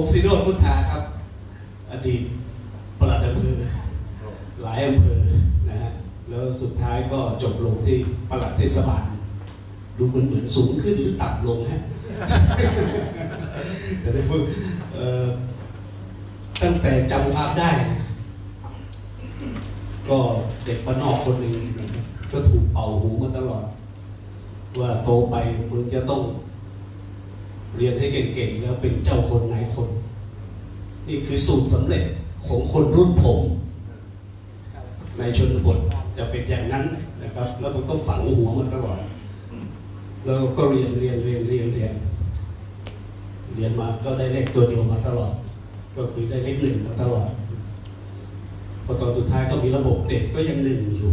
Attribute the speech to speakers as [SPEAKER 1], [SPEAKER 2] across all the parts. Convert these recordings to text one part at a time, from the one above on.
[SPEAKER 1] ผมสิโรพุทธาครับ อดีตปลัดอำเภอหลายอำเภอนะฮะแล้วสุดท้ายก็จบลงที่ปลัดเทศบาลดูเหมือนเหมือนสูงขึ้นหรือต่ำลงฮะแต่ได้พูดตั้งแต่จำความได้ ก็เด็กบ้านนอกคนหนึ่งก็ถูกเป่าหูมาตลอด ว่าโตไปมึงจะต้อง เรียนให้เก่งๆแล้วเป็นเจ้าคนนายคน นี่คือสูตรสำเร็จของคนรุ่นผม ในชนบทจะเป็นอย่างนั้นนะครับ แล้วมันก็ฝังหัวมาตลอดแล้วก็เรียนเรียนเรียนเรียนเรียนเรียนมาก็ได้เลขตัวเดียวมาตลอด ก็คือได้เลขหนึ่งมาตลอดพอตอนสุดท้ายก็มีระบบเด็กก็ยังหนึ่งอยู่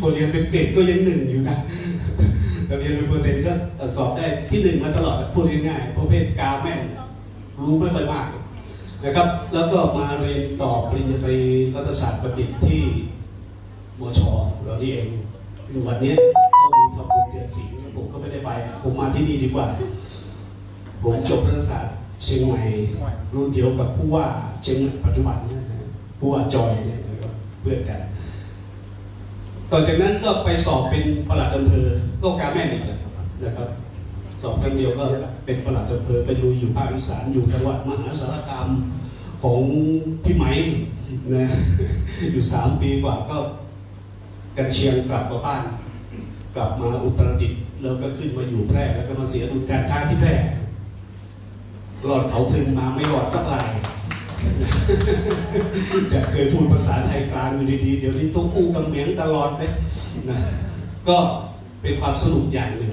[SPEAKER 1] พอเรียนเป็นเด็กก็ยังหนึ่งอยู่นะ แต่เรียนเป็นเปอร์เซ็นต์ก็สอบได้ที่หนึ่งมาตลอดพูดง่ายๆประเภทกาแม่นรู้ไม่ค่อยมากนะครับ แล้วก็มาเรียนต่อปริญญาตรีรัฐศาสตร์บัณฑิตที่มชเราที่เองวันนี้เขามีทำบุญเดือนสิงห์ผมก็ไม่ได้ไปผมมาที่นี่ดีกว่า ผมจบรัฐศาสตร์เชียงใหม่รุ่นเดียวกับผู้ว่าเชียงใหม่ปัจจุบันเนี่ยนะผู้ว่าจอยเนี่ยนะครับเพื่อนกัน ต่อจากนั้นก็ไปสอบเป็นประหลัดอำเภอก็กาแม่นอีกเลยนะครับ สอบครั้งเดียวก็เป็นประหลัดอำเภอไปลุยอยู่ภาคอีสานอยู่จังหวัดมหาสารคามของพี่ไหมนะอยู่สามปีกว่าก็กันเชียงกลับมาบ้าน กลับมาอุตรดิตถ์แล้วก็ขึ้นมาอยู่แพร่แล้วก็มาเสียดุลการค้าที่แพร่รอดเขาพึงมาไม่รอดสักลาย จะเคยพูดภาษาไทยกลางอยู่ดีๆ เดี๋ยวนี้ต้องอู้กับเหมียงตลอดเลยนะก็เป็นความสนุกอย่างหนึ่ง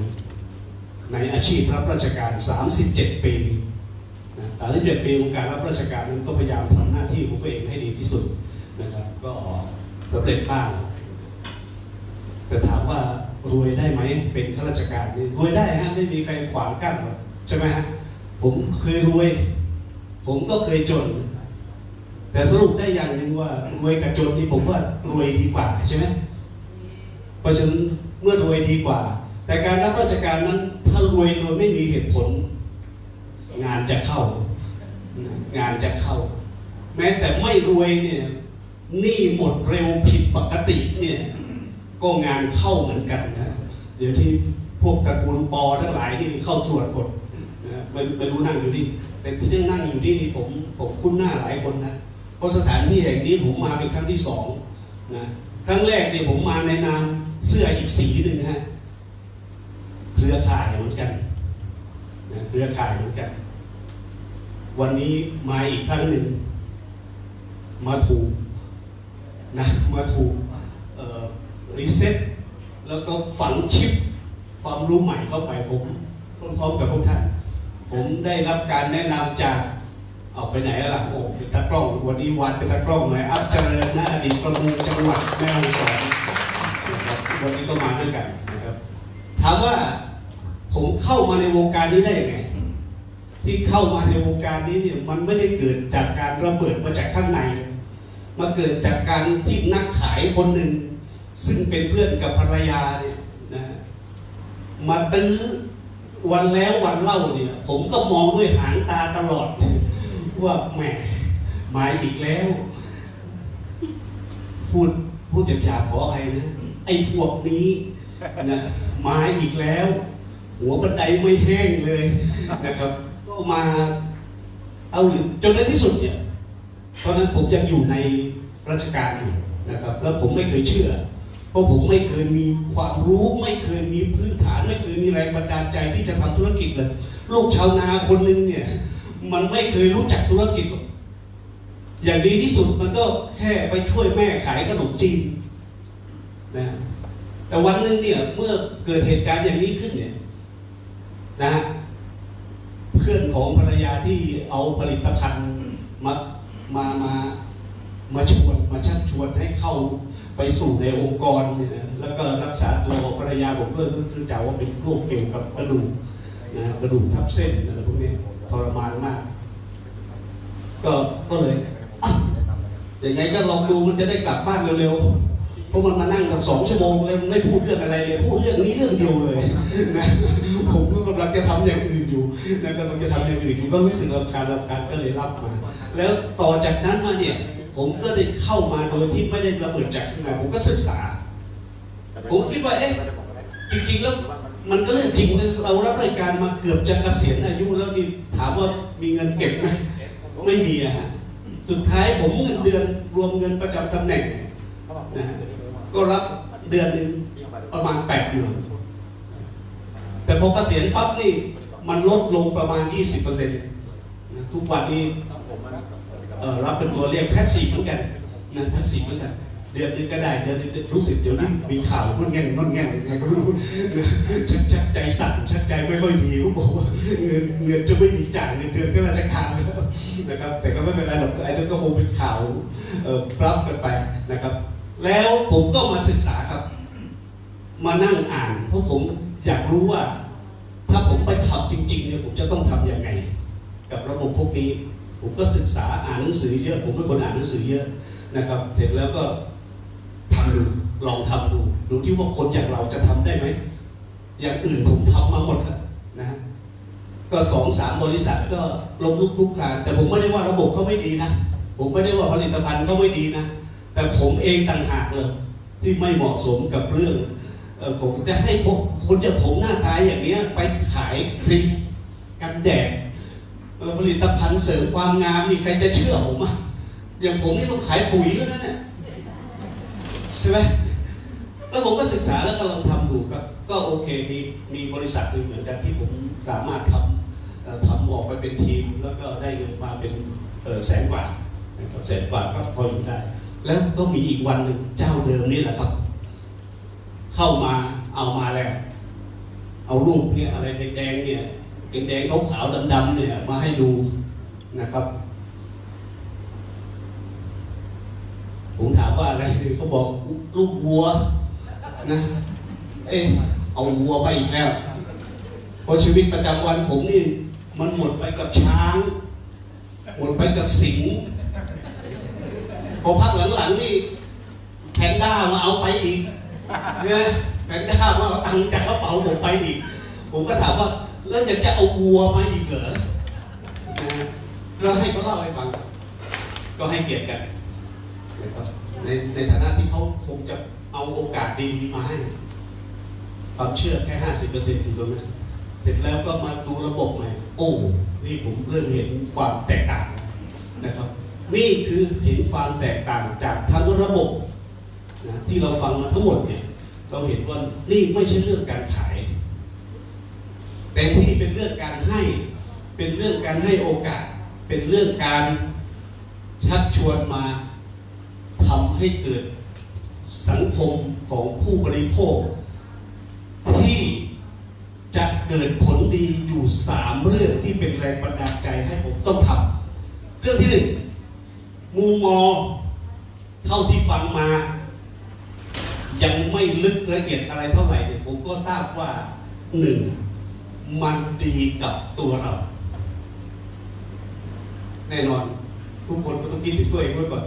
[SPEAKER 1] ในอาชีพรับราชการ 37 ปีนะ37ปีของการรับราชการนั้นก็พยายามทำหน้าที่ของตัวเองให้ดีที่สุดนะครับก็สำเร็จบ้าง แต่ถามว่ารวยได้ไหมเป็นข้าราชการนี่รวยได้ฮะไม่มีใครขวางกั้นหรอกใช่ไหมฮะผมเคยรวย ผมก็เคยจน แต่สรุปได้อย่างหนึ่งว่ารวยกับจนนี่ผมว่ารวยดีกว่าใช่ไหมเพราะฉะนั้นเมื่อรวยดีกว่า แต่การรับราชการนั้นถ้ารวยโดยไม่มีเหตุผล งานจะเข้า งานจะเข้า แม้แต่ไม่รวยเนี่ยหนี้หมดเร็วผิดปกติเนี่ยก็งานเข้าเหมือนกันนะเดี๋ยวที่พวกตระกูลปอทั้งหลายนี่เข้าตรวจหมดนะไม่ไม่รู้นั่งอยู่นี่แต่ที่นั่งอยู่ที่นี่ผมผมคุ้นหน้าหลายคนนะ เพราะสถานที่แห่งนี้ผมมาเป็นครั้งที่สองนะครั้งแรกเนี่ยผมมาในนามเสื้ออีกสีหนึ่งฮะเครือข่ายเหมือนกันนะเครือข่ายเหมือนกัน วันนี้มาอีกครั้งหนึ่ง มาถูกนะมาถูกรีเซ็ตแล้วก็ฝังชิปความรู้ใหม่เข้าไปผมพร้อมๆกับพวกท่าน ผมได้รับการแนะนำจาก เอาไปไหนแล้วล่ะโอ้ ตากล้อง วันนี้วันเป็นตากล้องหน่อยอัพเจริญนะอดีตประมุขจังหวัดแม่ฮ่องสอนนะครับวันนี้ก็มาด้วยกันนะครับถามว่าผมเข้ามาในวงการนี้ได้ยังไงที่เข้ามาในวงการนี้เนี่ยมันไม่ได้เกิดจากการระเบิดมาจากข้างในมาเกิดจากการที่นักขายคนหนึ่ง ซึ่งเป็นเพื่อนกับภรรยาเนี่ยนะมาตื้อวันแล้ววันเล่าเนี่ย ผมก็มองด้วยหางตาตลอดว่าแหม มาอีกแล้ว พูดพูดหยาบๆขออภัยนะไอ้พวกนี้นะมาอีกแล้ว หัวบันไดไม่แห้งเลยนะครับ ก็มาเอาอยู่จนในที่สุดเนี่ยตอนนั้นผมยังอยู่ในราชการอยู่นะครับ แล้วผมไม่เคยเชื่อ เพราะผมไม่เคยมีความรู้ ไม่เคยมีพื้นฐานไม่เคยมีแรงบันดาลใจที่จะทำธุรกิจเลย ลูกชาวนาคนหนึงเนี่ย มันไม่เคยรู้จักธุรกิจหรอก อย่างดีที่สุดมันก็แค่ไปช่วยแม่ขายขนมจีนนะแต่วันหนึ่งเนี่ยเมื่อเกิดเหตุการณ์อย่างนี้ขึ้นเนี่ยนะฮะเพื่อนของภรรยาที่เอาผลิตภัณฑ์มามามามาชวนมาชักชวนให้เข้าไปสู่ในองค์กรเนี่ยนะแล้วก็รักษาตัวภรรยาผมด้วยคือจะว่าเป็นโรคเกี่ยวกับกระดูกนะกระดูกทับเส้นอะไรพวกนี้ทรมานมาก ก็ก็เลย อะยังไงก็ลองดูมันจะได้กลับบ้านเร็วๆ เพราะมันมานั่งตั้งสองชั่วโมงเลยไม่พูดเรื่องอะไรเลยพูดเรื่องนี้เรื่องเดียวเลยนะผมก็กำลังจะทำอย่างอื่นอยู่นะกำลังจะทำอย่างอื่นอยู่ก็รู้สึกรำคาญรำคาญก็เลยรับมาแล้วต่อจากนั้นมาเนี่ยผมก็ได้เข้ามาโดยที่ไม่ได้ระเบิดจากข้างในผมก็ศึกษา ผมคิดว่าเอ๊ะจริงๆแล้วมันก็เรื่องจริงนะเรารับรายการมาเกือบจะเกษียณอายุแล้วนี่ถามว่ามีเงินเก็บไหมไม่มีอะฮะ สุดท้ายผมเงินเดือนรวมเงินประจำตำแหน่งนะก็รับเดือนหนึ่งประมาณแปดเดือนแต่พอเกษียณปั๊บนี่มันลดลงประมาณ 20%นะทุกวันนี้รับเป็นตัวเรียกแพสซีฟเหมือนกันนะแพสซีฟเหมือนกัน เดือนนึงก็ได้เดือนนึงรู้สึกเดี๋ยวนี้มีข่าวงอนแง่งงอนแง่งยังไงก็ไม่รู้ชักชักใจสั่นชักใจไม่ค่อยดีเขาบอกว่าเงินเงินจะไม่มีจ่ายเงินเดือนก็ราชการแล้วนะครับ แต่ก็ไม่เป็นไรหรอกไอ้นั่นก็คงเป็นข่าวเอ่อรับกันไปนะครับ แล้วผมก็มาศึกษาครับ มานั่งอ่าน เพราะผมอยากรู้ว่า ถ้าผมไปทำจริง ๆเนี่ยผมจะต้องทำยังไง กับระบบพวกนี้ ผมก็ศึกษาอ่านหนังสือเยอะ ผมเป็นคนอ่านหนังสือเยอะนะครับ เสร็จแล้วก็ ดูลองทำดูดูที่ว่าคนอย่างเราจะทำได้ไหมอย่างอื่นผมทำมาหมดแล้วนะก็สองสามบริษัทก็ลงลุกลุกลานแต่ผมไม่ได้ว่าระบบเขาไม่ดีนะผมไม่ได้ว่าผลิตภัณฑ์เขาไม่ดีนะ แต่ผมเองต่างหากเลยที่ไม่เหมาะสมกับเรื่องผมจะให้คนจะผมหน้าตายอย่างเนี้ยไปขายครีมกันแดดผลิตภัณฑ์เสริมความงามนี่ใครจะเชื่อผมอะอย่างผมนี่ต้องขายปุ๋ยแล้วนะเนี่ย ใช่ไหมแล้วผมก็ศึกษาแล้วก็ลองทำดูครับ ก็โอเคมีมีบริษัทหนึ่งเหมือนกันที่ผมสามารถทำทำออกไปเป็นทีม แล้วก็ได้เงินมาเป็นแสนกว่านะครับแสนกว่าก็พออยู่ได้ แล้วก็มีอีกวันหนึ่งเจ้าเดิมนี่แหละครับ เข้ามาเอามาแล้ว เอารูปเนี่ยอะไรแดงๆเนี่ยแดงๆขาวๆดำๆเนี่ยมาให้ดูนะครับ ผมถามว่าอะไรเขาบอกลูกวัวนะ เอ๊ะเอาวัวไปอีกแล้วเพราะชีวิตประจำวันผมนี่ มันหมดไปกับช้าง หมดไปกับสิงพอพักหลังๆนี่แพนด้ามาเอาไปอีกเนี่ยแพนด้ามาเอาตังค์จากกระเป๋าผมไปอีก ผมก็ถามว่าแล้วยังจะเอาวัวมาอีกเหรอนะแล้วให้เขาเล่าให้ฟัง ก็ให้เกียรติกัน นะครับในในฐานะที่เขาคงจะเอาโอกาสดีๆมาให้ความเชื่อแค่ห้าสิบเปอร์เซ็นต์อยู่ตรงนั้นเสร็จแล้วก็มาดูระบบใหม่โอ้นี่ผมเริ่มเห็นความแตกต่างนะครับ นี่คือเห็นความแตกต่างจากทั้งระบบนะที่เราฟังมาทั้งหมดเนี่ยเราเห็นว่านี่ไม่ใช่เรื่องการขาย แต่ที่เป็นเรื่องการให้เป็นเรื่องการให้โอกาส เป็นเรื่องการชักชวนมาำให้เกิดสังคมของผู้บริโภค ที่จะเกิดผลดีอยู่สามเรื่องที่เป็นแรงบันดาลใจให้ผมต้องทำเรื่องที่หนึ่งมูมอเท่าที่ฟังมา ยังไม่ลึกละเอียดอะไรเท่าไหร่เนี่ยผมก็ทราบว่าหนึ่งมันดีกับตัวเรา แน่นอนทุกคนก็ต้องคิดถึงตัวเองไว้ก่อน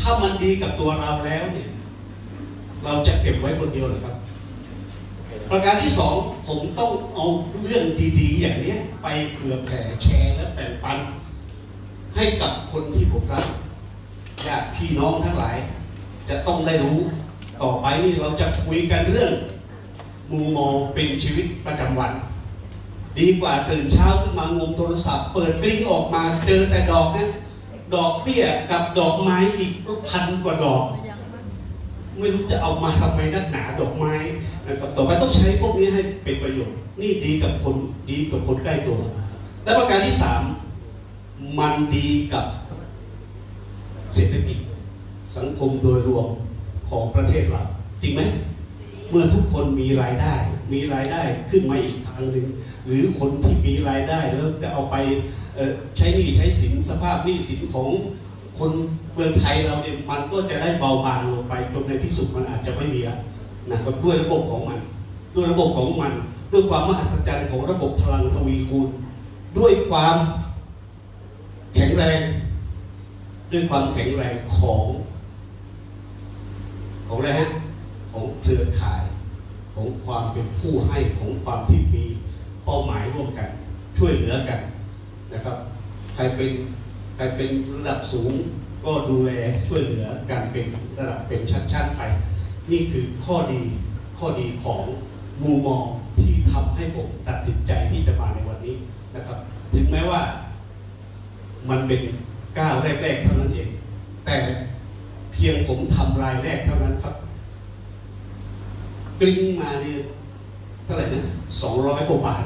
[SPEAKER 1] ถ้ามันดีกับตัวเราแล้วเนี่ยเราจะเก็บไว้คนเดียวเหรือครับ ประการที่สองผมต้องเอาเรื่องดีๆ อย่างนี้ไปเผื่อแผ่แชร์และแบ่งปัน ให้กับคนที่ผมรักญาติพี่น้องทั้งหลาย จะต้องได้รู้ต่อไปนี่เราจะคุยกันเรื่องมุมมองเป็นชีวิตประจำวัน ดีกว่าตื่นเช้าขึ้นมางมโทรศัพท์ เปิดกลิ้งออกมาเจอแต่ดอกนะ ดอกเบี้ยกับดอกไม้อีกพันกว่าดอก ไม่รู้จะเอามาทำไมนักหนาดอกไม้นะครับต่อไปต้องใช้พวกนี้ให้เป็นประโยชน์ นี่ดีกับคนดีกับคนใกล้ตัว และประการที่สามมันดีกับเศรษฐกิจสังคมโดยรวมของประเทศเราจริงไหมเมื่อทุกคนมีรายได้ มีรายได้ขึ้นมาอีกทางหนึ่งหรือคนที่มีรายได้แล้วจะเอาไป ใช้หนี้ใช้สินสภาพหนี้สินของคนเมืองไทยเราเนี่ยมันก็จะได้เบาบางลงไปจนในที่สุดมันอาจจะไม่มีแล้วนะครับด้วยระบบของมัน ด้วยระบบของมัน ด้วยความมหัศจรรย์ของระบบพลังทวีคูณ ด้วยความแข็งแรง ด้วยความแข็งแรงของของอะไรฮะของเครือข่ายของความเป็นผู้ให้ของความที่มีเป้าหมายร่วมกัน ช่วยเหลือกัน นะครับ ใครเป็นใครเป็นระดับสูงก็ดูแลช่วยเหลือการเป็นระดับเป็นชั้นๆไป นี่คือข้อดีข้อดีของมุมมองที่ทำให้ผมตัดสินใจที่จะมาในวันนี้นะครับ ถึงแม้ว่ามันเป็นก้าวแรกๆเท่านั้นเอง แต่เพียงผมทำรายแรกเท่านั้นครับกลิ้งมาเนี่ยเท่าไหร่นะสองร้อยกว่าบาท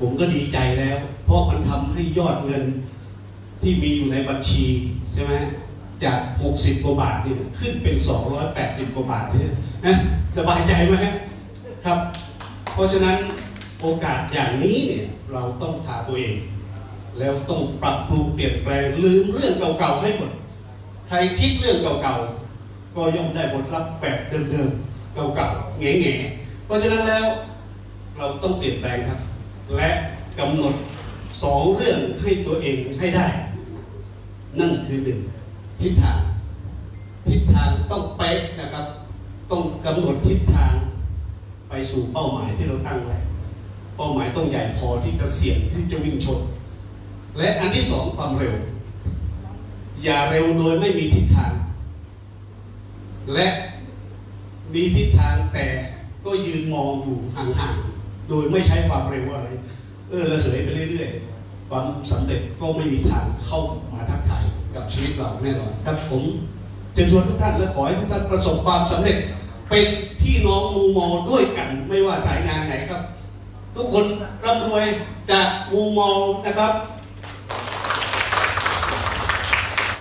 [SPEAKER 1] ผมก็ดีใจแล้ว เพราะมันทำให้ยอดเงินที่มีอยู่ในบัญชีใช่ไหมจาก 60 กว่าบาทเนี่ยขึ้นเป็น 280 กว่าบาทเนี่ยนะสบายใจไหมครับครับ เพราะฉะนั้นโอกาสอย่างนี้เนี่ยเราต้องพาตัวเอง แล้วต้องปรับปรุงเปลี่ยนแปลงลืมเรื่องเก่าๆให้หมดใครคิดเรื่องเก่าๆก็ย่อมได้บทรับแบบเดิมๆเก่าๆแง่ๆเพราะฉะนั้นแล้วเราต้องเปลี่ยนแปลงครับ และกำหนด สองเรื่องให้ตัวเองให้ได้ นั่นคือหนึ่งทิศทาง ทิศทางต้องเป๊ะนะครับ ต้องกำหนดทิศทาง ไปสู่เป้าหมายที่เราตั้งไว้เป้าหมายต้องใหญ่พอที่จะเสี่ยงที่จะวิ่งชน และอันที่สองความเร็ว อย่าเร็วโดยไม่มีทิศทาง และมีทิศทางแต่ก็ยืนมองอยู่ห่างๆ โดยไม่ใช้ความเร็วอะไร เออระเหยไปเรื่อยๆ ความสำเร็จก็ไม่มีทางเข้ามาทักทายกับชีวิตเราแน่นอนครับผมเชิญชวนทุกท่านและขอให้ทุกท่านประสบความสำเร็จ เป็นพี่น้องมูมอด้วยกัน ไม่ว่าสายงานไหนครับ ทุกคนร่ำรวยจากมูมอนะครับ